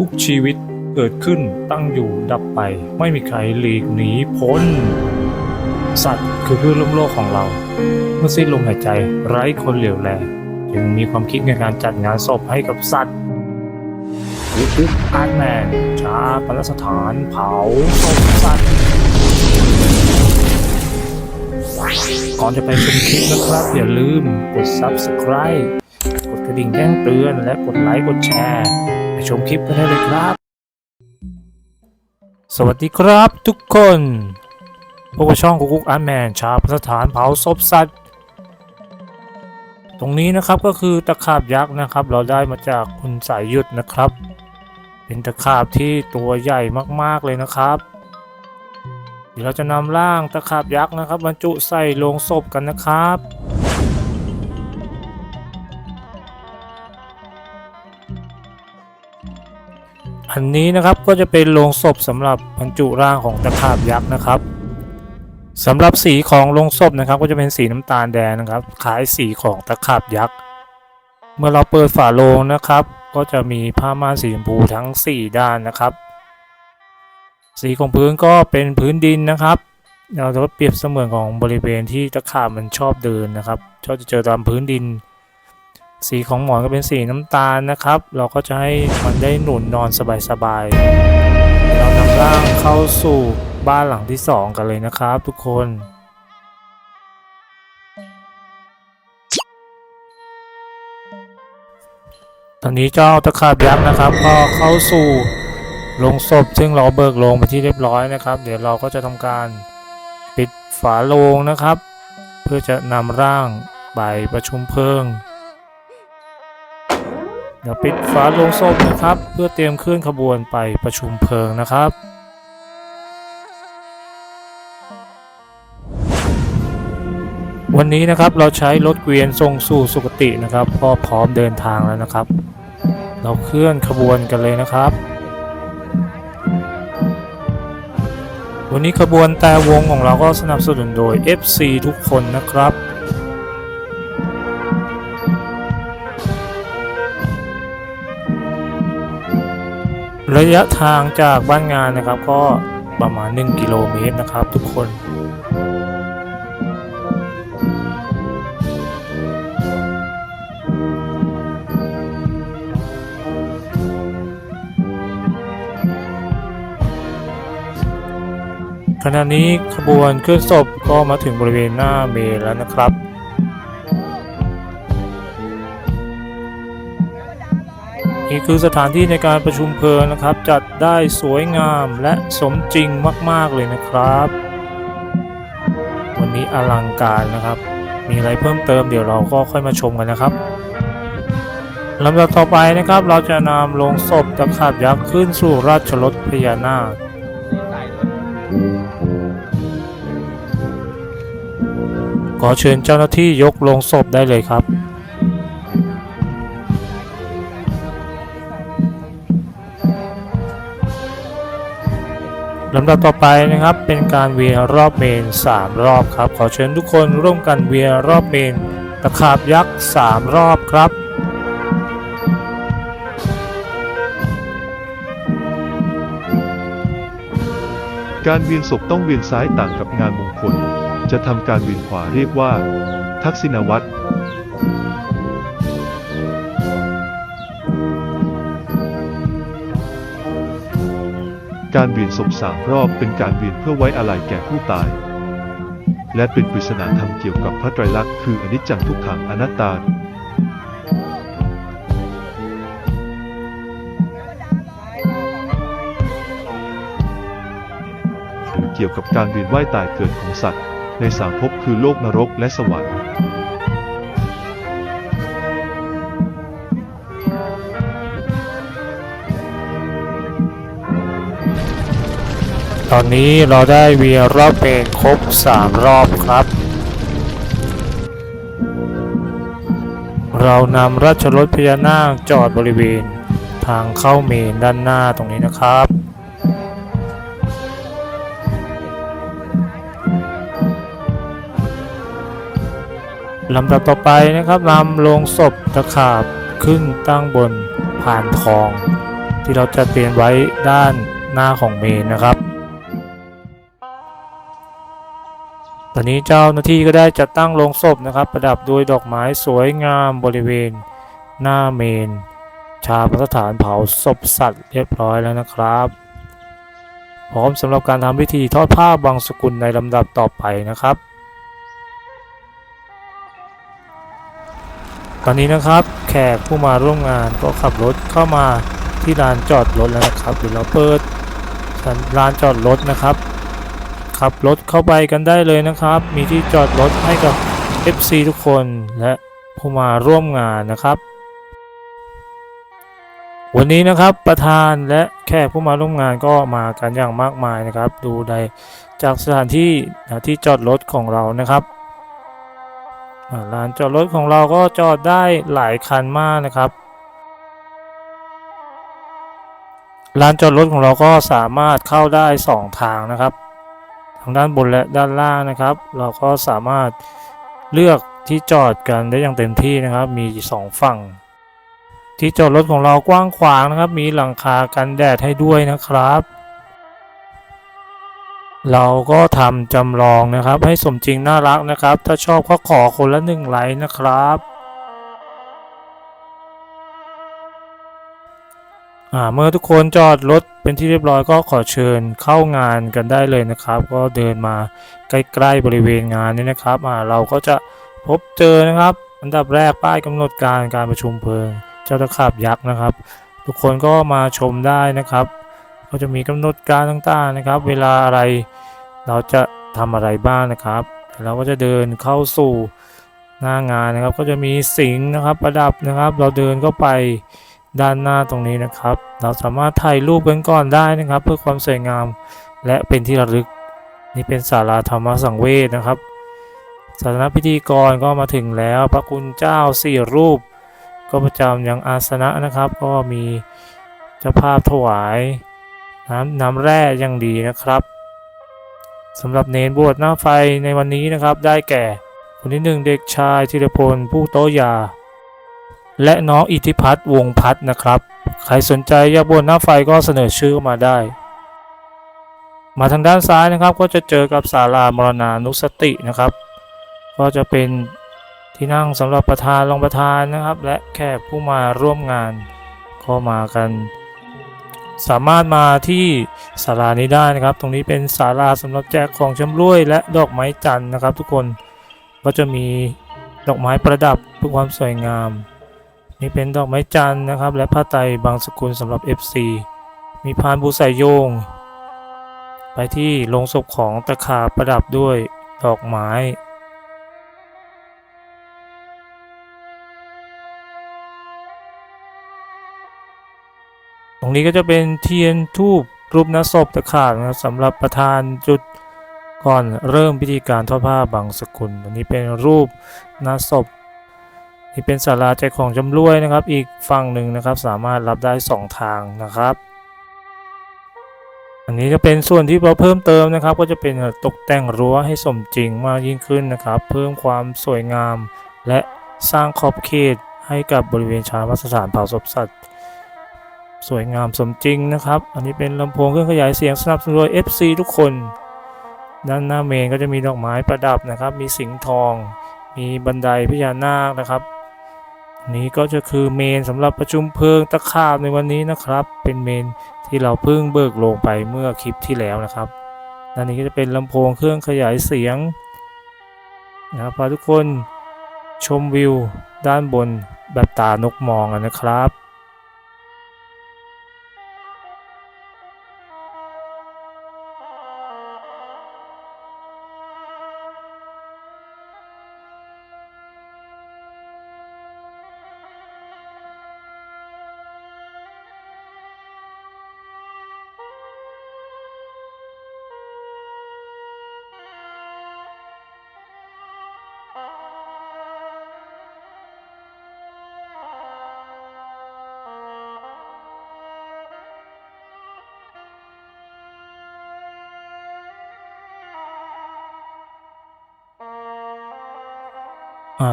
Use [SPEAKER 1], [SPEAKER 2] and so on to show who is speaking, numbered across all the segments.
[SPEAKER 1] ทุกชีวิตเกิดขึ้นตั้งอยู่ดับไป ไม่มีใครหลีกหนีพ้น สัตว์คือพืชล้มโลกของเรา เมื่อสิ้นลมหายใจไร้คนเหลียวแลจึงมีความคิดในการจัดงานศพให้กับสัตว์วิกฤตอาร์ตแมนชาปนสถานเผาศพสัตว์ก่อนจะไปชมคลิปนะครับ อย่าลืมกด subscribe กดกระดิ่งแจ้งเตือนและกดไลค์กดแชร์ ชมคลิปกันได้เลยครับ สวัสดีครับทุกคนพวกบช่องกุ๊กอาร์แมนชาพสถานเผาศพสัตว์ ตรงนี้นะครับก็คือตะขาบยักษ์นะครับ เราได้มาจากคุณสายยุดนะครับ เป็นตะขาบที่ตัวใหญ่มากๆเลยนะครับเดี๋ยวเราจะนำร่างตะขาบยักษ์นะครับบรรจุใส่โลงศพกันนะครับ อันนี้นะครับก็จะเป็นโลงศพสำหรับบรรจุร่างของตะขาบยักษ์นะครับสำหรับสีของโลงศพนะครับ ก็จะเป็นสีน้ำตาลแดงนะครับคล้ายสีของตะขาบยักษ์เมื่อเราเปิดฝาโลงนะครับ ก็จะมีผ้าม่านสีชมพูทั้ง 4 ด้านนะครับ สีของพื้นก็เป็นพื้นดินนะครับ เราจะเปรียบเสมือนของบริเวณที่ตะขาบมันชอบเดินนะครับชอบจะเจอตามพื้นดิน สีของหมอนก็เป็นสีน้ำตาลนะครับ เราก็จะให้มันได้หนุนนอนสบายๆเรานำร่างเข้าสู่บ้านหลังที่สองกันเลยนะครับ ทุกคนตอนนี้เจ้าตะขาบยักษ์นะครับ ก็เข้าสู่ลงศพซึ่งเราเบิกโลงไปที่เรียบร้อยนะครับ เดี๋ยวเราก็จะทำการปิดฝาโลงนะครับ เพื่อจะนำร่างไปประชุมเพลิง เดี๋ยวปิดฝาโลงศพนะครับ เพื่อเตรียมเคลื่อนขบวนไปประชุมเพลิงนะครับ วันนี้นะครับเราใช้รถเกวียนส่งสู่สุคตินะครับก็พร้อมเดินทางแล้วนะครับ เราเคลื่อนขบวนกันเลยนะครับ วันนี้ขบวนแต่วงของเราก็สนับสนุนโดย FC ทุกคนนะครับ ระยะทางจากบ้านงานนะครับ ก็ประมาณ 1 กิโลเมตรนะครับ ทุกคนขณะนี้ขบวนเคลื่อนศพก็มาถึงบริเวณหน้าเมรแล้วนะครับ นี่คือสถานที่ในการประชุมเพลิงนะครับ จัดได้สวยงามและสมจริงมาก ๆ เลยนะครับ วันนี้อลังการนะครับ มีอะไรเพิ่มเติมเดี๋ยวเราก็ค่อยมาชมกันนะครับลำดับต่อไปนะครับ เราจะนำลงศพตะขาบยักษ์ขึ้นสู่ราชรถพญานาคขอเชิญเจ้าหน้าที่ยกลงศพได้เลยครับ ลำดับต่อไปนะครับเป็นการเวียนรอบเมน 3 รอบครับ ขอเชิญทุกคนร่วมกันเวียนรอบเมนตะขาบยักษ์ 3 รอบครับ
[SPEAKER 2] การเวียนศพต้องเวียนซ้ายต่างกับงานมงคล จะทำการเวียนขวาเรียกว่า ทักษิณวัตร การเวียนศพสามรอบเป็นการเวียนเพื่อไว้อาลัยแก่ผู้ตาย และเป็นปริศนาธรรมเกี่ยวกับพระไตรลักษณ์คืออนิจจังทุกขังอนัตตาหรือเกี่ยวกับการเวียนว่ายตายเกิดของสัตว์ ในสามภพคือโลกนรกและสวรรค์
[SPEAKER 1] ตอนนี้เราได้เวียรอบเมนครบ 3 รอบครับ เรานำราชรถพญานาคจอดบริเวณทางเข้าเมนด้านหน้าตรงนี้นะครับลำดับต่อไปนะครับนำลงศพตะขาบขึ้นตั้งบนผ่านทอง ที่เราจัดเตรียมไว้ด้านหน้าของเมนนะครับ ตอนนี้เจ้าหน้าที่ก็ได้จัดตั้งโลงศพนะครับ ประดับด้วยดอกไม้สวยงามบริเวณ หน้าเมน ชาปนสถานเผาศพสัตว์เรียบร้อยแล้วนะครับ พร้อมสำหรับการทำพิธีทอดผ้าบางสกุลในลำดับต่อไปนะครับ ตอนนี้นะครับแขกผู้มาร่วมงานก็ขับรถเข้ามาที่ลานจอดรถแล้วนะครับเดี๋ยวเราเปิดลานจอดรถนะครับ ขับรถเข้าไปกันได้เลยนะครับ มีที่จอดรถให้กับ FC ทุกคนและผู้มาร่วมงานนะครับ วันนี้นะครับประธานและแขกผู้มาร่วมงานก็มากันอย่างมากมายนะครับ ดูได้จากสถานที่นะที่จอดรถของเรานะครับอ่าลานจอดรถของเราก็จอดได้หลายคันมากนะครับลานจอดรถของเราก็สามารถเข้าได้ 2 ทางนะครับ ทางด้านบนและด้านล่างนะครับ เราก็สามารถเลือกที่จอดกันได้อย่างเต็มที่นะครับ มี 2 ฝั่ง ที่จอดรถของเรากว้างขวางนะครับ มีหลังคากันแดดให้ด้วยนะครับ เราก็ทำจำลองนะครับ ให้สมจริงน่ารักนะครับ ถ้าชอบก็ขอคนละหนึ่งไลค์นะครับอ่าเมื่อทุกคนจอดรถ เป็นที่เรียบร้อยก็ขอเชิญเข้างานกันได้เลยนะครับ ก็เดินมาใกล้ๆบริเวณงานนี้นะครับอ่าเราก็จะพบเจอนะครับ อันดับแรกป้ายกำหนดการการประชุมเพลิง เจ้าตะขาบยักษ์นะครับ ทุกคนก็มาชมได้นะครับ ก็จะมีกำหนดการต่างๆนะครับ เวลาอะไรเราจะทำอะไรบ้างนะครับเราก็จะเดินเข้าสู่หน้างานนะครับ ก็จะมีสิงนะครับประดับนะครับ เราเดินเข้าไป ด้านหน้าตรงนี้นะครับ เราสามารถถ่ายรูปกันก่อนได้นะครับ เพื่อความสวยงาม และเป็นที่ระลึก นี่เป็นศาลาธรรมสังเวชนะครับศาสนพิธีกรก็มาถึงแล้ว พระคุณเจ้าสี่รูป ก็ประจำอยังอาสนะนะครับ ก็มีเจ้าภาพถวาย น้ำน้ำแร่อย่างดีนะครับสำหรับเนนบวชหน้าไฟในวันนี้นะครับ ได้แก่คนที่หนึ่งเด็กชายธีรพลผู้โตยา และน้องอิทธิพัฒน์วงพัฒน์นะครับ ใครสนใจอยากบนหน้าไฟก็เสนอชื่อมาได้ มาทางด้านซ้ายนะครับ ก็จะเจอกับศาลามรณานุสตินะครับ ก็จะเป็นที่นั่งสำหรับประธานรองประธานนะครับ และแขกผู้มาร่วมงานก็มากัน สามารถมาที่ศาลานี้ได้นะครับ ตรงนี้เป็นศาลาสำหรับแจกของชำร่วย และดอกไม้จันทร์นะครับ ทุกคนก็จะมีดอกไม้ประดับเพื่อความสวยงาม นี่เป็นดอกไม้จันทร์นะครับ และผ้าไตรบางสกุลสำหรับ FC มีพานบูใส่โยง ไปที่โลงศพของตะขาบประดับด้วยดอกไม้ ตรงนี้ก็จะเป็นเทียนทูบรูปนศพตะขาบนะครับสำหรับประธานจุดก่อนเริ่มพิธีการทอดผ้าบางสกุลอันนี้เป็นรูปนศพ นี่เป็นศาลาแจของจำรวยนะครับ อีกฝั่งหนึ่งนะครับ สามารถรับได้ 2 ทางนะครับ อันนี้จะเป็นส่วนที่เราเพิ่มเติมนะครับ ก็จะเป็นตกแต่งรั้วให้สมจริงมากยิ่งขึ้นนะครับ เพิ่มความสวยงาม และสร้างขอบเขตให้กับบริเวณชาวัสถานเผาศพสัตว์ สวยงามสมจริงนะครับ อันนี้เป็นลำโพงเครื่องขยายเสียงสนับสนุนโดย FC ทุกคน ด้านหน้าเมนก็จะมีดอกไม้ประดับนะครับ มีสิงห์ทอง มีบันไดพญานาคนะครับ นี้ก็จะคือเมนสำหรับประชุมเพลิงตะขาบในวันนี้นะครับ เป็นเมนที่เราเพิ่งเบิกลงไปเมื่อคลิปที่แล้วนะครับด้านนี้ก็จะเป็นลำโพงเครื่องขยายเสียงนะครับพาทุกคนชมวิวด้านบนแบบตานกมองนะครับ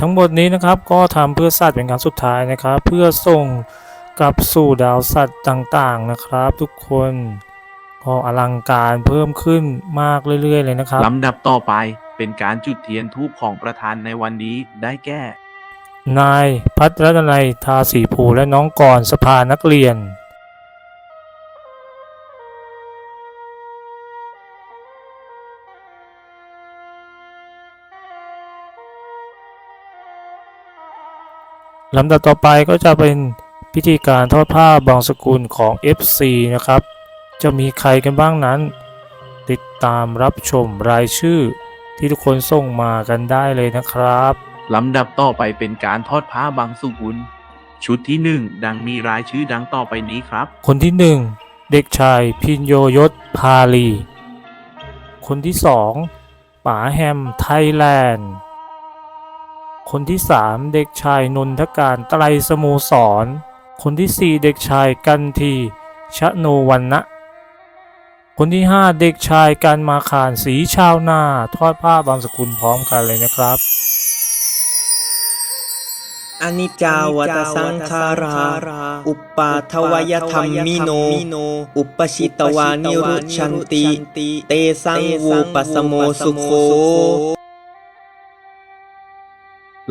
[SPEAKER 1] ทั้งหมดนี้นะครับก็ทำเพื่อสัตว์เป็นครั้งสุดท้ายนะครับ เพื่อส่งกลับสู่ดาวสัตว์ต่างๆนะครับ ทุกคนก็อลังการเพิ่มขึ้นมากเรื่อย ๆ เลยนะครับ
[SPEAKER 3] ลำดับต่อไปเป็นการจุดเทียนทูปของประธานในวันนี้ได้แก่
[SPEAKER 1] นายพัทรนัยทาสีภูและน้องกรสภานักเรียน ลำดับต่อไปก็จะเป็นพิธีการทอดผ้าบางสกุลของ FC นะครับ จะมีใครกันบ้างนั้น ติดตามรับชมรายชื่อที่ทุกคนส่งมากันได้เลยนะครับ
[SPEAKER 3] ลำดับต่อไปเป็นการทอดผ้าบางสุกุล ชุดที่หนึ่งดังมีรายชื่อดังต่อไปนี้ครับ
[SPEAKER 1] คนที่หนึ่งเด็กชายพินโยยศพาลี คนที่สองป๋าแฮมไทยแลนด์ คนที่สามเด็กชายนนทการไตรสโมสร คนที่สี่เด็กชายกันทีชะโนวันนะคนที่ห้าเด็กชายกันมาขานสีชาวนาทอดผ้าบางสกุลพร้อมกันเลยนะครับ
[SPEAKER 4] อนิจจาวัตสังขารา อุปปาทวยธรรมมิโน อุปชิตวานิรุชันติ เตสังวูปสโมสุโค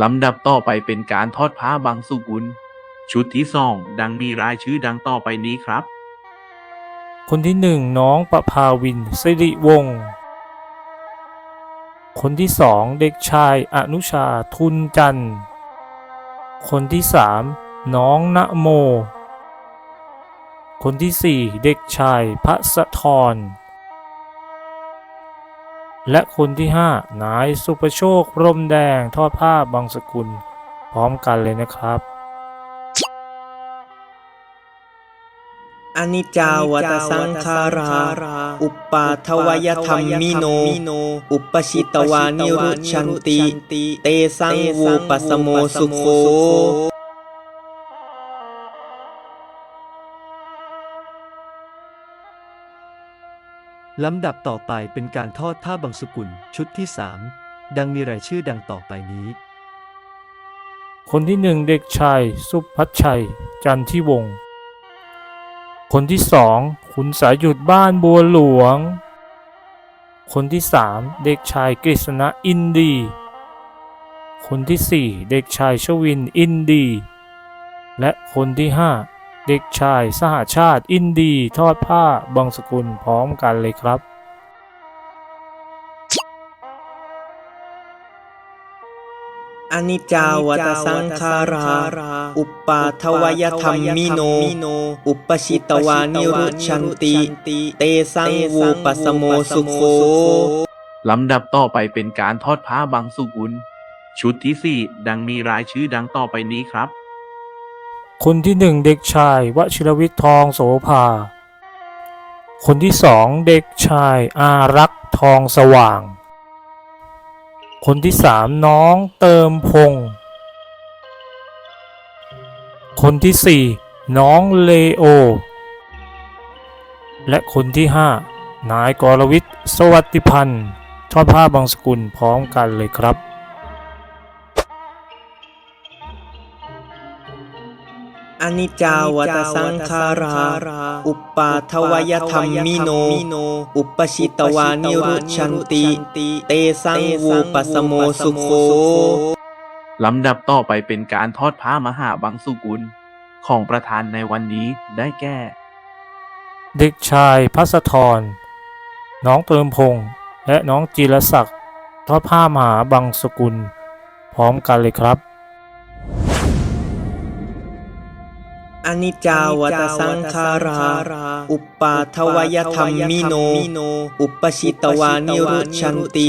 [SPEAKER 3] ลำดับต่อไปเป็นการทอดผ้าบางสุกุล ชุดที่สองดังมีรายชื่อดังต่อไปนี้ครับ
[SPEAKER 1] คนที่หนึ่งน้องประภาวินสิริวงศ์คนที่สองเด็กชายอนุชาทุนจันทร์ คนที่สามน้องณโม คนที่สี่เด็กชายพระสะทร และคนที่ห้านายสุประโชครมแดงทอดผ้าบางสกุล พร้อมกันเลยนะครับ
[SPEAKER 4] อนิจจาวัตสังขารา อุปปาทวยธรรมมิโน อุปชิตวานิรุชันติ เตสังวูปสโมสุโค
[SPEAKER 5] ลำดับต่อไปเป็นการทอดผ้าบางสุกุลชุดที่ 3 ดังมีรายชื่อดังต่อไปนี้
[SPEAKER 1] คนที่หนึ่งเด็กชาย สุพัชชัย จันทิวงศ์คนที่สองคุณสายหยุดบ้านบัวหลวง คนที่สามเด็กชายกฤษณะอินดี คนที่สี่เด็กชายชวินอินดี และคนที่ห้า เด็กชายสหชาติ อินดีทอดผ้าบางสกุลพร้อมกันเลยครับ
[SPEAKER 4] อนิจจาวัตสังขารา อุปปาทวยธรรมมิโน อุปชิตวานิรุชันติ เตสังวูปสโมสุโค
[SPEAKER 3] ลำดับต่อไปเป็นการทอดผ้าบางสุกุล ชุดที่สี่ดังมีรายชื่อดังต่อไปนี้ครับ
[SPEAKER 1] คนที่หนึ่งเด็กชายวชิรวิทย์ทองโสภา คนที่สองเด็กชายอารักษ์ทองสว่าง คนที่สามน้องเติมพงศ์คนที่สี่น้องเลโอ และคนที่ห้านายกรวิทย์สวัสดิพันธ์ทอดผ้าบางสกุลพร้อมกันเลยครับ
[SPEAKER 4] อนิจจาวัตสังขารา อุปปาทวยธรรมมิโน อุปชิตวานิรุชันติ เตสังวูปสโมสุโค
[SPEAKER 3] ลำดับต่อไปเป็นการทอดผ้ามหาบางสุกุล ของประธานในวันนี้ได้แก่
[SPEAKER 1] เด็กชายพัสธรน้องเติมพงษ์และน้องจีรศักดิ์ทอดผ้ามหาบังสกุล พร้อมกันเลยครับ
[SPEAKER 4] อนิจจาวัตสังขารา อุปปาทวยธรรมมิโน อุปชิตวานิรุชันติ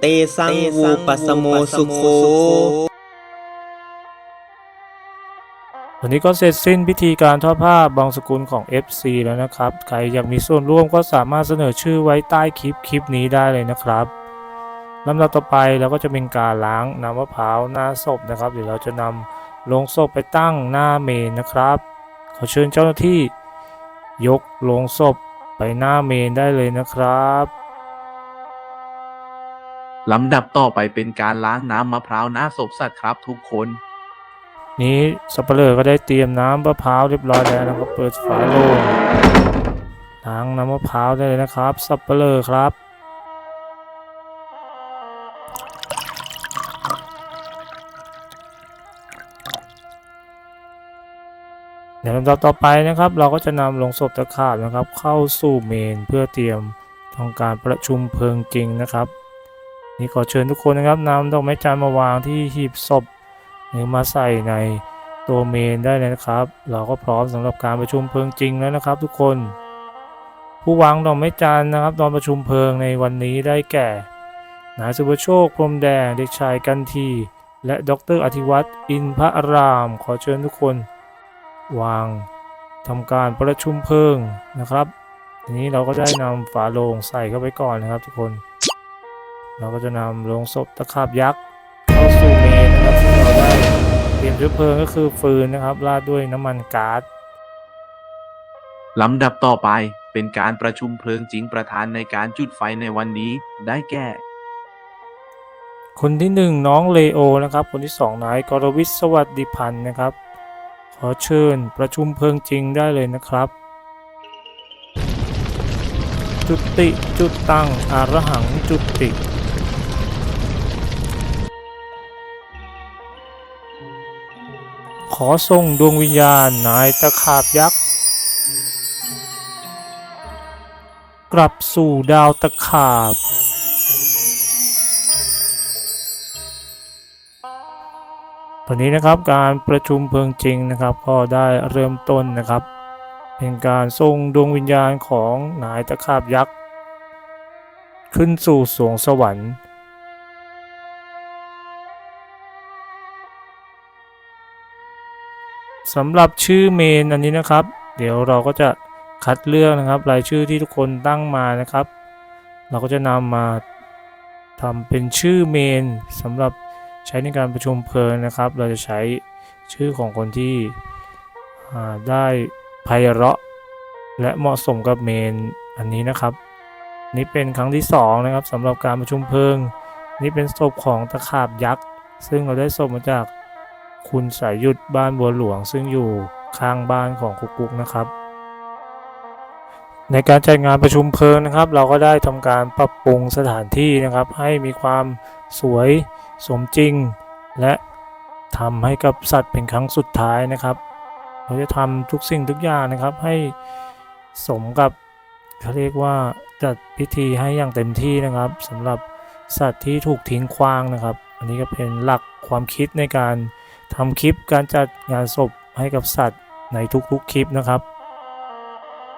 [SPEAKER 4] เตสังวูปสโมสุโค
[SPEAKER 1] วันนี้ก็เสร็จสิ้นพิธีการทอดผ้าบางสกุลของ FC แล้วนะครับ ใครอยากมีส่วนร่วมก็สามารถเสนอชื่อไว้ใต้คลิปคลิปนี้ได้เลยนะครับลำดับต่อไปเราก็จะเป็นการล้างน้ำมะพร้าวหน้าศพนะครับเดี๋ยวเราจะนำ ลงศพไปตั้งหน้าเมนนะครับ ขอเชิญเจ้าหน้าที่ ยกลงศพไปหน้าเมนได้เลยนะครับ
[SPEAKER 3] ลำดับต่อไปเป็นการล้างน้ำมะพร้าวหน้าศพสัตว์ครับทุกคน
[SPEAKER 1] นี้สับเปลือก็ได้เตรียมน้ำมะพร้าวเรียบร้อยแล้วนะครับเปิดฝาโลงล้างน้ำมะพร้าวได้เลยนะครับ สับเปลือครับ เดี๋ยวลำดับต่อไปนะครับ เราก็จะนำลงศพตะขาบนะครับ เข้าสู่เมนเพื่อเตรียมทำการประชุมเพลิงจริงนะครับ นี่ขอเชิญทุกคนนะครับนำดอกไม้จันทร์มาวางที่หีบศพหรือมาใส่ในตัวเมนได้เลยนะครับ เราก็พร้อมสำหรับการประชุมเพลิงจริงแล้วนะครับ ทุกคน ผู้วางดอกไม้จันทร์นะครับ ตอนประชุมเพลิงในวันนี้ได้แก่นายสุภโชคพรมแดงเด็กชายกันทีและดรอธิวัตรอินพระอาราม ขอเชิญทุกคน วางทำการประชุมเพลิงนะครับทีนี้เราก็ได้นำฝาโลงใส่เข้าไปก่อนนะครับ ทุกคน เราก็จะนำโลงศพตะขาบยักษ์เข้าสู่เมนนะครับซึ่งเราได้เตรียมเชื้อเพลิงก็คือฟืนนะครับราดด้วยน้ำมันก๊าซ
[SPEAKER 3] ลำดับต่อไปเป็นการประชุมเพลิงจริงประธานในการจุดไฟในวันนี้ได้แก่
[SPEAKER 1] คนที่หนึ่งน้องเลโอนะครับ คนที่สองนายกรวิทย์สวัสดิพันธ์นะครับข อเชิญประชุมเพลิงจริงได้เลยนะครับ จุติจุดตังอารหังจุติ ขอส่งดวงวิญญาณนายตะขาบยักษ์ กลับสู่ดาวตะขาบ ตอนนี้นะครับการประชุมเพลิงจริงนะครับ ก็ได้เริ่มต้นนะครับ เป็นการส่งดวงวิญญาณของนายตะขาบยักษ์ ขึ้นสู่สวงสวรรค์สำหรับชื่อเมนอันนี้นะครับ เดี๋ยวเราก็จะคัดเลือกนะครับ รายชื่อที่ทุกคนตั้งมานะครับ เราก็จะนำมาทำเป็นชื่อเมนสำหรับ ช้ในการประชุมเพลิงนะครับ เราจะใช้ชื่อของคนที่ได้ไพเราะและเหมาะสมกับเมนอันนี้นะครับ นี่เป็นครั้งที่สองนะครับสำหรับการประชุมเพลิง นี่เป็นศพของตะขาบยักษ์ซึ่งเราได้ศพมาจากคุณสายยุทธบ้านบัวหลวง ซึ่งอยู่ข้างบ้านของคุกกุ๊กนะครับ ในการจัดงานประชุมเพลิงนะครับ เราก็ได้ทำการปรับปรุงสถานที่นะครับ ให้มีความสวยสมจริง และทำให้กับสัตว์เป็นครั้งสุดท้ายนะครับ เราจะทำทุกสิ่งทุกอย่างนะครับให้สมกับเขาเรียกว่าจัดพิธีให้อย่างเต็มที่นะครับสำหรับสัตว์ที่ถูกทิ้งขว้างนะครับ อันนี้ก็เป็นหลักความคิดในการทำคลิปการจัดงานศพให้กับสัตว์ในทุกๆคลิปนะครับ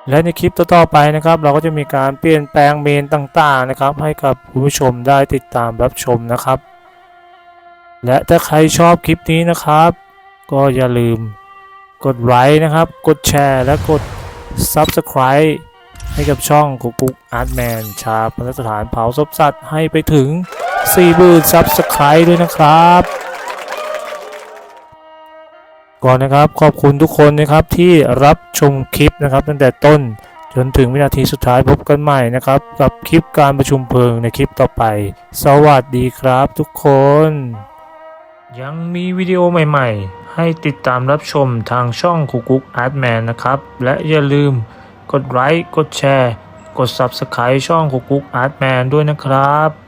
[SPEAKER 1] และในคลิปต่อๆไปนะครับ เราก็จะมีการเปลี่ยนแปลงเมนต่างๆนะครับ ให้กับคุณผู้ชมได้ติดตามรับชมนะครับ และถ้าใครชอบคลิปนี้นะครับ ก็อย่าลืมกดไลค์นะครับ กดแชร์และกด Subscribe ให้กับช่องกุ๊กกุ๊กอาร์ตแมนชาปนสถานเผาศพสัตว์ให้ไปถึง40,000 Subscribe ด้วยนะครับ ก่อนนะครับ ขอบคุณทุกคนนะครับที่รับชมคลิปนะครับ ตั้งแต่ต้นจนถึงวินาทีสุดท้ายพบกันใหม่นะครับ กับคลิปการประชุมเพลิงในคลิปต่อไป สวัสดีครับทุกคน ยังมีวิดีโอใหม่ๆ ให้ติดตามรับชมทางช่องคุกุกอาร์ตแมนนะครับ และอย่าลืมกดไลค์กดแชร์ กด Subscribe ช่องคุกุกอาร์ตแมนด้วยนะครับ